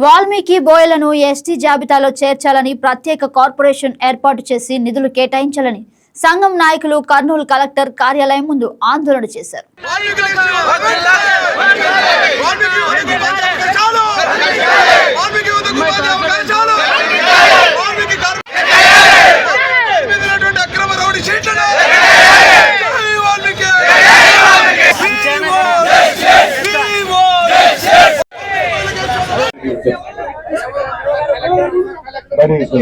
Valmiki బోయలను ST జాబితాలో చేర్చాలని ప్రత్యేక కార్పొరేషన్ ఏర్పాటు చేసి నిధులు కేటాయించాలని సంఘం నాయకులు కర్నూలు కలెక్టర్ కార్యాలయం ముందు ఆందోళన చేశారు వాల్మీకి వద్దకు పోతే అవకాశాలు వాల్మీకి కర్- మిగిలినటువంటి అక్రమ రౌడీ షీట్లను జై వాల్మీకి వీవో! వాల్మీకి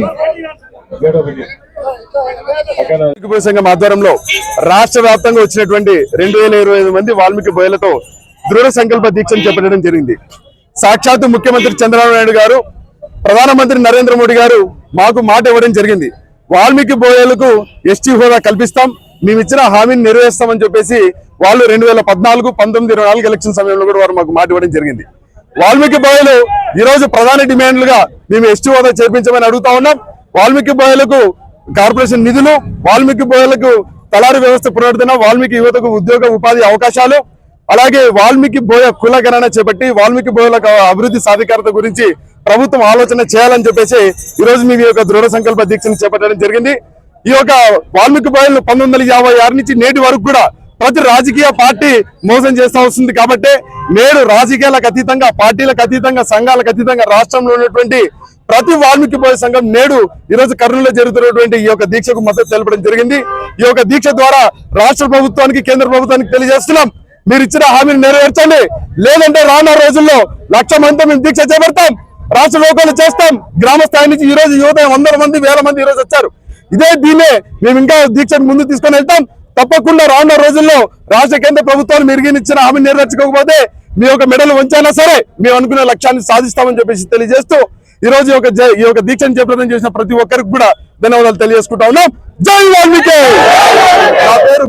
సంఘం ఆధ్వర్యంలో రాష్ట్ర వ్యాప్తంగా వచ్చినటువంటి రెండు వేల ఇరవై ఐదు మంది వాల్మీకి బోయలతో దృఢ సంకల్ప దీక్షను చేపట్టడం జరిగింది. సాక్షాత్తు ముఖ్యమంత్రి చంద్రబాబు నాయుడు గారు ప్రధానమంత్రి నరేంద్ర మోడీ గారు మాకు మాట ఇవ్వడం జరిగింది. వాల్మీకి బోయలకు ఎస్టీ హోదా కల్పిస్తాం మేము ఇచ్చిన హామీని నెరవేరుస్తామని చెప్పేసి వాళ్ళు రెండు వేల పద్నాలుగు పంతొమ్మిది ఇరవై నాలుగు ఎలక్షన్ సమయంలో కూడా వారు మాకు మాట ఇవ్వడం జరిగింది. వాల్మీకి బోయలు ఈరోజు ప్రధాన డిమాండ్లుగా మేము ఎస్టీ హోదా చేపించమని అడుగుతా ఉన్నాం. వాల్మీకి బోయలకు కార్పొరేషన్ నిధులు వాల్మీకి బోయలకు తలారి వ్యవస్థ పునరుద్ధరణ వాల్మీకి యువతకు ఉద్యోగ ఉపాధి అవకాశాలు అలాగే వాల్మీకి బోయ కులగణన చేపట్టి వాల్మీకి బోయలకు అభివృద్ధి సాధికారత గురించి ప్రభుత్వం ఆలోచన చేయాలని చెప్పేసి ఈ రోజు మీ యొక్క దృఢ సంకల్ప దీక్షను చేపట్టడం జరిగింది. ఈ యొక్క వాల్మీకి బోయలు పంతొమ్మిది వందల యాభై ఆరు నుంచి నేటి వరకు కూడా ప్రతి రాజకీయ పార్టీ మోసం చేస్తా వస్తుంది కాబట్టి నేడు రాజకీయాలకు అతీతంగా పార్టీలకు అతీతంగా సంఘాలకు అతీతంగా రాష్ట్రంలో ఉన్నటువంటి ప్రతి వాల్మీకి బోయ సంఘం నేడు ఈరోజు కర్నూలులో జరుగుతున్నటువంటి ఈ యొక్క దీక్షకు మద్దతు తెలపడం జరిగింది. ఈ యొక్క దీక్ష ద్వారా రాష్ట్ర ప్రభుత్వానికి కేంద్ర ప్రభుత్వానికి తెలియజేస్తున్నాం. మీరు ఇచ్చిన హామీని నెరవేర్చండి. లేదంటే రానున్న రోజుల్లో లక్ష మందితో మేము దీక్ష చేపడతాం. రాష్ట్ర లోకాలు చేస్తాం. గ్రామ స్థాయి నుంచి ఈ రోజు యువత వందల మంది వేల మంది ఈ రోజు వచ్చారు. ఇదే దీనే మేము ఇంకా దీక్షను ముందు తీసుకొని వెళ్తాం. తప్పకుండా రానున్న రోజుల్లో రాష్ట్ర కేంద్ర ప్రభుత్వాలు మెరుగిన హామీ నెరవేర్చుకోకపోతే మీ యొక్క మెడలు వంచైనా సరే మేము అనుకునే లక్ష్యాన్ని సాధిస్తామని చెప్పేసి తెలియజేస్తూ ఈ రోజు ఈ యొక్క జై- ఈ యొక్క దీక్షను చేపట్టడం చేసిన ప్రతి ఒక్కరికి కూడా ధన్యవాదాలు తెలియజేసుకుంటా ఉన్నాం. జై వాల్మీకి! నా పేరు